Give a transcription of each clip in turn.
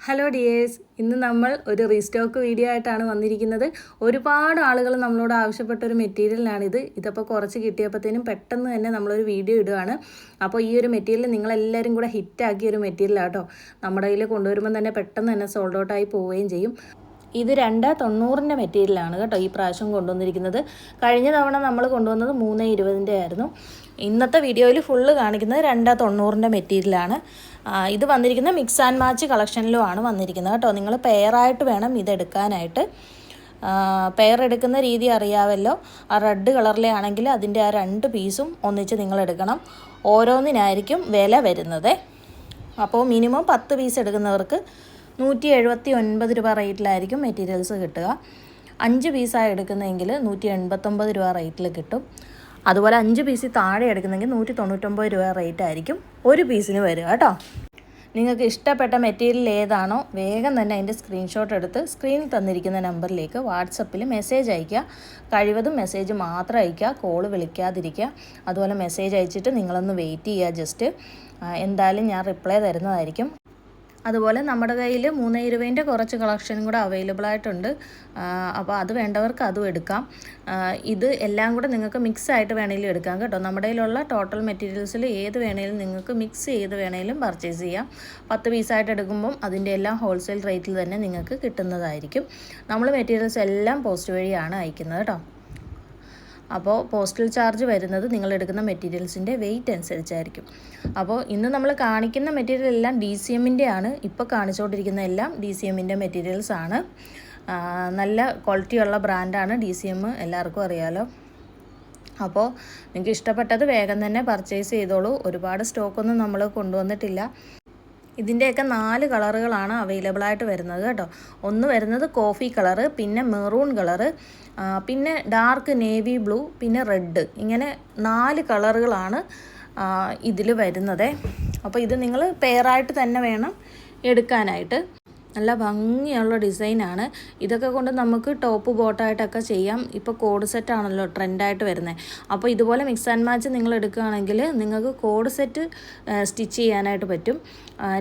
Hello dears ഇന്ന് നമ്മൾ ഒരു റീസ്റ്റോക്ക് വീഡിയോ ആയിട്ടാണ് വന്നിരിക്കുന്നത്. ഒരുപാട് ആളുകൾ നമ്മളോട് ആവശ്യപ്പെട്ട ഒരു മെറ്റീരിയലാണിത് ഇതിപ്പോൾ കുറച്ച് കിട്ടിയപ്പോഴത്തേനും പെട്ടെന്ന് തന്നെ നമ്മളൊരു വീഡിയോ ഇടുകയാണ് അപ്പോൾ ഈ ഒരു മെറ്റീരിയൽ നിങ്ങളെല്ലാവരും കൂടെ ഹിറ്റാക്കിയ ഒരു മെറ്റീരിയലാട്ടോ നമ്മുടെ കയ്യിൽ കൊണ്ടുവരുമ്പോൾ തന്നെ പെട്ടെന്ന് തന്നെ സോൾഡ് ഔട്ടായി പോവുകയും ചെയ്യും. ഇത് രണ്ട് തൊണ്ണൂറിന്റെ മെറ്റീരിയലാണ് കേട്ടോ ഈ പ്രാവശ്യം കൊണ്ടുവന്നിരിക്കുന്നത്. കഴിഞ്ഞ തവണ നമ്മൾ കൊണ്ടുവന്നത് മൂന്ന് ഇരുപതിന്റെ ആയിരുന്നു. ഇന്നത്തെ വീഡിയോയിൽ ഫുള്ള് കാണിക്കുന്നത് രണ്ട് തൊണ്ണൂറിന്റെ മെറ്റീരിയലാണ് ഇത് വന്നിരിക്കുന്നത് മിക്സ് ആൻഡ് മാച്ച് കളക്ഷനിലും ആണ് വന്നിരിക്കുന്നത് കേട്ടോ. നിങ്ങൾ പെയറായിട്ട് വേണം ഇതെടുക്കാനായിട്ട് പെയർ എടുക്കുന്ന രീതി അറിയാമല്ലോ ആ റെഡ് കളറിലെ ആണെങ്കിൽ അതിന്റെ ആ രണ്ട് പീസും ഒന്നിച്ച് നിങ്ങൾ എടുക്കണം. ഓരോന്നിനായിരിക്കും വില വരുന്നത്. അപ്പോൾ മിനിമം പത്ത് പീസ് എടുക്കുന്നവർക്ക് നൂറ്റി എഴുപത്തി ഒൻപത് രൂപ റേറ്റിലായിരിക്കും മെറ്റീരിയൽസ് കിട്ടുക. അഞ്ച് പീസാണ് എടുക്കുന്നതെങ്കിൽ നൂറ്റി എൺപത്തൊമ്പത് രൂപ റേറ്റിൽ കിട്ടും. അതുപോലെ അഞ്ച് പീസിൽ താഴെ എടുക്കുന്നെങ്കിൽ നൂറ്റി തൊണ്ണൂറ്റൊമ്പത് രൂപ റേറ്റ് ആയിരിക്കും ഒരു പീസിന് വരിക കേട്ടോ. നിങ്ങൾക്ക് ഇഷ്ടപ്പെട്ട മെറ്റീരിയൽ ഏതാണോ വേഗം തന്നെ അതിന്റെ സ്ക്രീൻഷോട്ട് എടുത്ത് സ്ക്രീനിൽ തന്നിരിക്കുന്ന നമ്പറിലേക്ക് വാട്സപ്പിൽ മെസ്സേജ് അയയ്ക്കുക. കഴിവതും മെസ്സേജ് മാത്രം അയയ്ക്കുക കോൾ വിളിക്കാതിരിക്കുക. അതുപോലെ മെസ്സേജ് അയച്ചിട്ട് നിങ്ങളൊന്ന് വെയിറ്റ് ചെയ്യുക ജസ്റ്റ്. എന്തായാലും ഞാൻ റിപ്ലൈ തരുന്നതായിരിക്കും. അതുപോലെ നമ്മുടെ കയ്യിൽ മൂന്ന് ഇരുപതിന്റെ കുറച്ച് കളക്ഷനും കൂടെ അവൈലബിൾ ആയിട്ടുണ്ട്. അപ്പോൾ അത് വേണ്ടവർക്ക് അതും എടുക്കാം. ഇത് എല്ലാം കൂടെ നിങ്ങൾക്ക് മിക്സ് ആയിട്ട് വേണമെങ്കിലും എടുക്കാം കേട്ടോ. നമ്മുടെ കയ്യിലുള്ള ടോട്ടൽ മെറ്റീരിയൽസിൽ ഏത് വേണേലും നിങ്ങൾക്ക് മിക്സ് ചെയ്ത് വേണേലും പർച്ചേസ് ചെയ്യാം. പത്ത് പീസായിട്ട് എടുക്കുമ്പം അതിന്റെ എല്ലാം ഹോൾസെയിൽ റേറ്റിൽ തന്നെ നിങ്ങൾക്ക് കിട്ടുന്നതായിരിക്കും. നമ്മൾ മെറ്റീരിയൽസ് എല്ലാം പോസ്റ്റ് വഴിയാണ് അയക്കുന്നത് കേട്ടോ. അപ്പോൾ പോസ്റ്റൽ ചാർജ് വരുന്നത് നിങ്ങൾ എടുക്കുന്ന മെറ്റീരിയൽസിന്റെ വെയിറ്റ് അനുസരിച്ചായിരിക്കും. അപ്പോൾ ഇന്ന് നമ്മൾ കാണിക്കുന്ന മെറ്റീരിയൽ എല്ലാം ഡി സി എമ്മിന്റെ ആണ്. ഇപ്പോൾ കാണിച്ചുകൊണ്ടിരിക്കുന്ന എല്ലാം ഡി സി എമ്മിന്റെ മെറ്റീരിയൽസ് ആണ്. നല്ല ക്വാളിറ്റിയുള്ള ബ്രാൻഡാണ് ഡി സി എം എല്ലാവർക്കും അറിയാലോ. അപ്പോൾ നിങ്ങൾക്ക് ഇഷ്ടപ്പെട്ടത് വേഗം തന്നെ പർച്ചേസ് ചെയ്തോളൂ. ഒരുപാട് സ്റ്റോക്കൊന്നും നമ്മൾ കൊണ്ടുവന്നിട്ടില്ല. ഇതിന്റെയൊക്കെ നാല് കളറുകളാണ് അവൈലബിൾ ആയിട്ട് വരുന്നത് കേട്ടോ. ഒന്ന് വരുന്നത് കോഫി കളറ് പിന്നെ മെറൂൺ കളറ് പിന്നെ ഡാർക്ക് നേവി ബ്ലൂ പിന്നെ റെഡ്. ഇങ്ങനെ നാല് കളറുകളാണ് ഇതിൽ വരുന്നത്. അപ്പോൾ ഇത് നിങ്ങൾ പെയറായിട്ട് തന്നെ വേണം എടുക്കാനായിട്ട്. നല്ല ഭംഗിയുള്ള ഡിസൈനാണ്. ഇതൊക്കെ കൊണ്ട് നമുക്ക് ടോപ്പ് ബോട്ടായിട്ടൊക്കെ ചെയ്യാം. ഇപ്പോൾ കോഡ് സെറ്റ് ആണല്ലോ ട്രെൻഡായിട്ട് വരുന്നത് അപ്പോൾ ഇതുപോലെ മിക്സ് ആൻഡ് മാച്ച് നിങ്ങൾ എടുക്കുകയാണെങ്കിൽ നിങ്ങൾക്ക് കോഡ് സെറ്റ് സ്റ്റിച്ച് ചെയ്യാനായിട്ട് പറ്റും.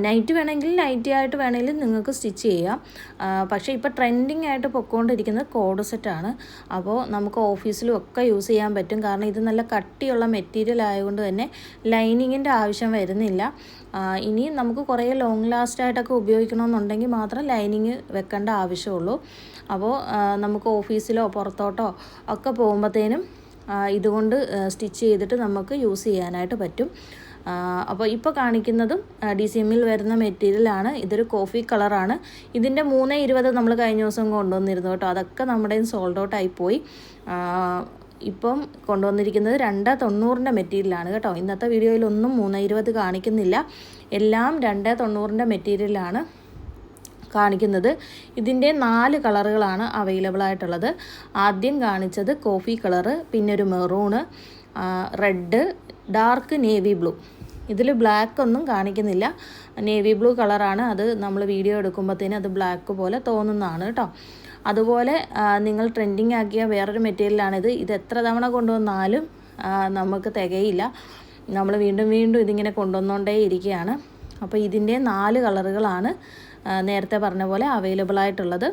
നൈറ്റ് വേണമെങ്കിൽ നൈറ്റി ആയിട്ട് വേണമെങ്കിൽ നിങ്ങൾക്ക് സ്റ്റിച്ച് ചെയ്യാം. പക്ഷേ ഇപ്പോൾ ട്രെൻഡിങ് ആയിട്ട് പൊക്കോണ്ടിരിക്കുന്നത് കോഡ് സെറ്റാണ് അപ്പോൾ നമുക്ക് ഓഫീസിലും ഒക്കെ യൂസ് ചെയ്യാൻ പറ്റും. കാരണം ഇത് നല്ല കട്ടിയുള്ള മെറ്റീരിയൽ ആയതുകൊണ്ട് തന്നെ ലൈനിങ്ങിന്റെ ആവശ്യം വരുന്നില്ല. ഇനി നമുക്ക് കുറേ ലോങ് ലാസ്റ്റ് ആയിട്ടൊക്കെ ഉപയോഗിക്കണമെന്നുണ്ടെങ്കിൽ മാത്രം ലൈനിങ് വെക്കേണ്ട ആവശ്യമുള്ളൂ. അപ്പോൾ നമുക്ക് ഓഫീസിലോ പുറത്തോട്ടോ ഒക്കെ പോകുമ്പോഴത്തേനും ഇതുകൊണ്ട് സ്റ്റിച്ച് ചെയ്തിട്ട് നമുക്ക് യൂസ് ചെയ്യാനായിട്ട് പറ്റും. അപ്പോൾ ഇപ്പോൾ കാണിക്കുന്നതും ഡി സി എമ്മിൽ വരുന്ന മെറ്റീരിയലാണ് ഇതൊരു കോഫി കളറാണ് ഇതിന്റെ മൂന്ന് ഇരുപത് നമ്മൾ കഴിഞ്ഞ ദിവസം കൊണ്ടുവന്നിരുന്നു കേട്ടോ. അതൊക്കെ നമ്മുടെ സോൾഡ് ഔട്ട് ആയിപ്പോയി ഇപ്പം കൊണ്ടുവന്നിരിക്കുന്നത് രണ്ട് തൊണ്ണൂറിന്റെ മെറ്റീരിയലാണ് കേട്ടോ. ഇന്നത്തെ വീഡിയോയിലൊന്നും മൂന്ന് ഇരുപത് കാണിക്കുന്നില്ല. എല്ലാം രണ്ട് തൊണ്ണൂറിന്റെ മെറ്റീരിയലാണ് കാണിക്കുന്നത്. ഇതിന്റെ നാല് കളറുകളാണ് അവൈലബിൾ ആയിട്ടുള്ളത്. ആദ്യം കാണിച്ചത് കോഫി കളറ് പിന്നെ ഒരു maroon red dark navy blue. ഇതിൽ ബ്ലാക്ക് ഒന്നും കാണിക്കുന്നില്ല. നേവി ബ്ലൂ കളറാണ്. അത് നമ്മൾ വീഡിയോ എടുക്കുമ്പോഴത്തേന് അത് ബ്ലാക്ക് പോലെ തോന്നുന്നതാണ് കേട്ടോ അതുപോലെ നിങ്ങൾ ട്രെൻഡിങ് ആക്കിയ വേറൊരു മെറ്റീരിയലാണിത്. ഇത് എത്ര തവണ കൊണ്ടുവന്നാലും നമുക്ക് തികയില്ല. നമ്മൾ വീണ്ടും വീണ്ടും ഇതിങ്ങനെ കൊണ്ടുവന്നുകൊണ്ടേ ഇരിക്കുകയാണ് അപ്പോൾ ഇതിന്റെ നാല് കളറുകളാണ് നേരത്തെ പറഞ്ഞ പോലെ അവൈലബിൾ ആയിട്ടുള്ളത്.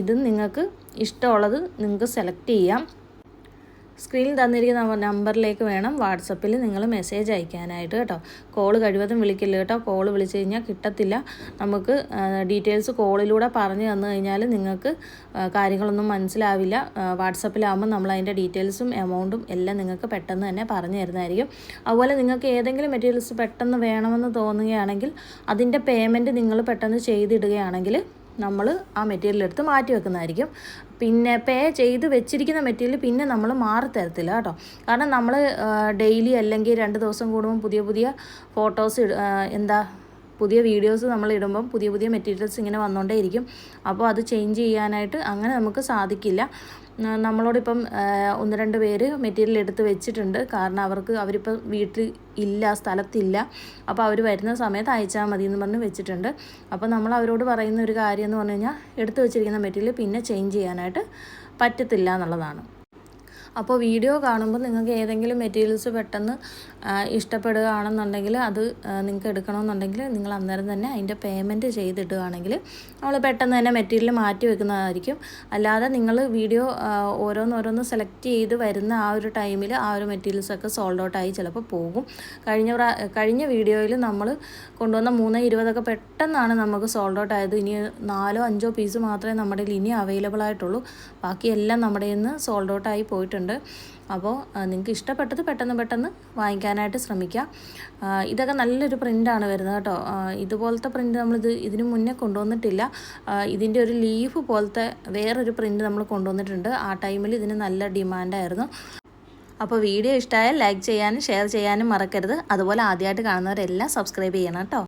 ഇത് നിങ്ങൾക്ക് ഇഷ്ടമുള്ളത് നിങ്ങൾക്ക് സെലക്ട് ചെയ്യാം. സ്ക്രീനിൽ തന്നിരിക്കുന്ന നമ്പ- നമ്പറിലേക്ക് വേണം വാട്സപ്പിൽ നിങ്ങൾ മെസ്സേജ് അയക്കാനായിട്ട് കേട്ടോ. കോൾ കഴിവതും വിളിക്കില്ല കേട്ടോ. കോൾ വിളിച്ചു കഴിഞ്ഞാൽ കിട്ടത്തില്ല. നമുക്ക് ഡീറ്റെയിൽസ് കോളിലൂടെ പറഞ്ഞു തന്നു കഴിഞ്ഞാൽ നിങ്ങൾക്ക് കാര്യങ്ങളൊന്നും മനസ്സിലാവില്ല. വാട്സപ്പിലാകുമ്പോൾ നമ്മൾ അതിന്റെ ഡീറ്റെയിൽസും എമൗണ്ടും എല്ലാം നിങ്ങൾക്ക് പെട്ടെന്ന് തന്നെ പറഞ്ഞു തരുന്നതായിരിക്കും. അതുപോലെ നിങ്ങൾക്ക് ഏതെങ്കിലും മെറ്റീരിയൽസ് പെട്ടെന്ന് വേണമെന്ന് തോന്നുകയാണെങ്കിൽ അതിന്റെ പേയ്മെന്റ് നിങ്ങൾ പെട്ടെന്ന് ചെയ്തിടുകയാണെങ്കിൽ നമ്മൾ ആ മെറ്റീരിയൽ എടുത്ത് മാറ്റി വെക്കുന്നതായിരിക്കും. പിന്നെ പേ ചെയ്ത് വെച്ചിരിക്കുന്ന മെറ്റീരിയൽ പിന്നെ നമ്മൾ മാറി തരത്തില്ല കേട്ടോ. കാരണം നമ്മൾ ഡെയിലി അല്ലെങ്കിൽ രണ്ട് ദിവസം കൂടുമ്പോൾ പുതിയ പുതിയ ഫോട്ടോസ് എന്താ പുതിയ വീഡിയോസ് നമ്മൾ ഇടുമ്പം പുതിയ പുതിയ മെറ്റീരിയൽസ് ഇങ്ങനെ വന്നുകൊണ്ടേയിരിക്കും അപ്പോൾ അത് ചേഞ്ച് ചെയ്യാനായിട്ട് അങ്ങനെ നമുക്ക് സാധിക്കില്ല. നമ്മളോടിപ്പം ഒന്ന് രണ്ട് പേര് മെറ്റീരിയൽ എടുത്ത് വെച്ചിട്ടുണ്ട്. കാരണം അവർക്ക് അവരിപ്പം വീട്ടിൽ ഇല്ല സ്ഥലത്തില്ല. അപ്പോൾ അവർ വരുന്ന സമയത്ത് അയച്ചാൽ മതി എന്ന് പറഞ്ഞ് വെച്ചിട്ടുണ്ട്. അപ്പോൾ നമ്മൾ അവരോട് പറയുന്ന ഒരു കാര്യം എന്ന് പറഞ്ഞു കഴിഞ്ഞാൽ എടുത്ത് വെച്ചിരിക്കുന്ന മെറ്റീരിയൽ പിന്നെ ചേഞ്ച് ചെയ്യാനായിട്ട് പറ്റത്തില്ല എന്നുള്ളതാണ്. അപ്പോൾ വീഡിയോ കാണുമ്പോൾ നിങ്ങൾക്ക് ഏതെങ്കിലും മെറ്റീരിയൽസ് പെട്ടെന്ന് ഇഷ്ടപ്പെടുകയാണെന്നുണ്ടെങ്കിൽ അത് നിങ്ങൾക്ക് എടുക്കണമെന്നുണ്ടെങ്കിൽ നിങ്ങൾ അന്നേരം തന്നെ അതിന്റെ പേയ്മെന്റ് ചെയ്തിടുകയാണെങ്കിൽ നമ്മൾ പെട്ടെന്ന് തന്നെ മെറ്റീരിയൽ മാറ്റി വെക്കുന്നതായിരിക്കും. അല്ലാതെ നിങ്ങൾ വീഡിയോ ഓരോന്നോരോന്ന് സെലക്ട് ചെയ്ത് വരുന്ന ആ ഒരു ടൈമിൽ ആ ഒരു മെറ്റീരിയൽസൊക്കെ സോൾഡ് ഔട്ടായി ചിലപ്പോൾ പോകും. കഴിഞ്ഞ കഴിഞ്ഞ വീഡിയോയിൽ നമ്മൾ കൊണ്ടുവന്ന മൂന്ന് ഇരുപതൊക്കെ പെട്ടെന്നാണ് നമുക്ക് സോൾഡ് ഔട്ട് ആയത് ഇനി നാലോ അഞ്ചോ പീസ് മാത്രമേ നമ്മുടെ ഇനി അവൈലബിൾ ആയിട്ടുള്ളൂ. ബാക്കിയെല്ലാം നമ്മുടെ ഇന്ന് സോൾഡ് ഔട്ടായി ആയി പോയിട്ടുണ്ട് അപ്പോൾ നിങ്ങൾക്ക് ഇഷ്ടപ്പെട്ടത് പെട്ടെന്ന് പെട്ടെന്ന് വാങ്ങിക്കാനായിട്ട് ശ്രമിക്കുക ഇതൊക്കെ നല്ലൊരു പ്രിന്റാണ് വരുന്നത് കേട്ടോ. ഇതുപോലത്തെ പ്രിന്റ് നമ്മളിത് ഇതിന് മുന്നേ കൊണ്ടുവന്നിട്ടില്ല. ഇതിന്റെ ഒരു ലീഫ് പോലത്തെ വേറൊരു പ്രിന്റ് നമ്മൾ കൊണ്ടുവന്നിട്ടുണ്ട്. ആ ടൈമിൽ ഇതിന് നല്ല ഡിമാൻഡായിരുന്നു. അപ്പോൾ വീഡിയോ ഇഷ്ടമായാൽ ലൈക്ക് ചെയ്യാനും ഷെയർ ചെയ്യാനും മറക്കരുത്. അതുപോലെ ആദ്യമായിട്ട് കാണുന്നവരെല്ലാം സബ്സ്ക്രൈബ് ചെയ്യണം കേട്ടോ.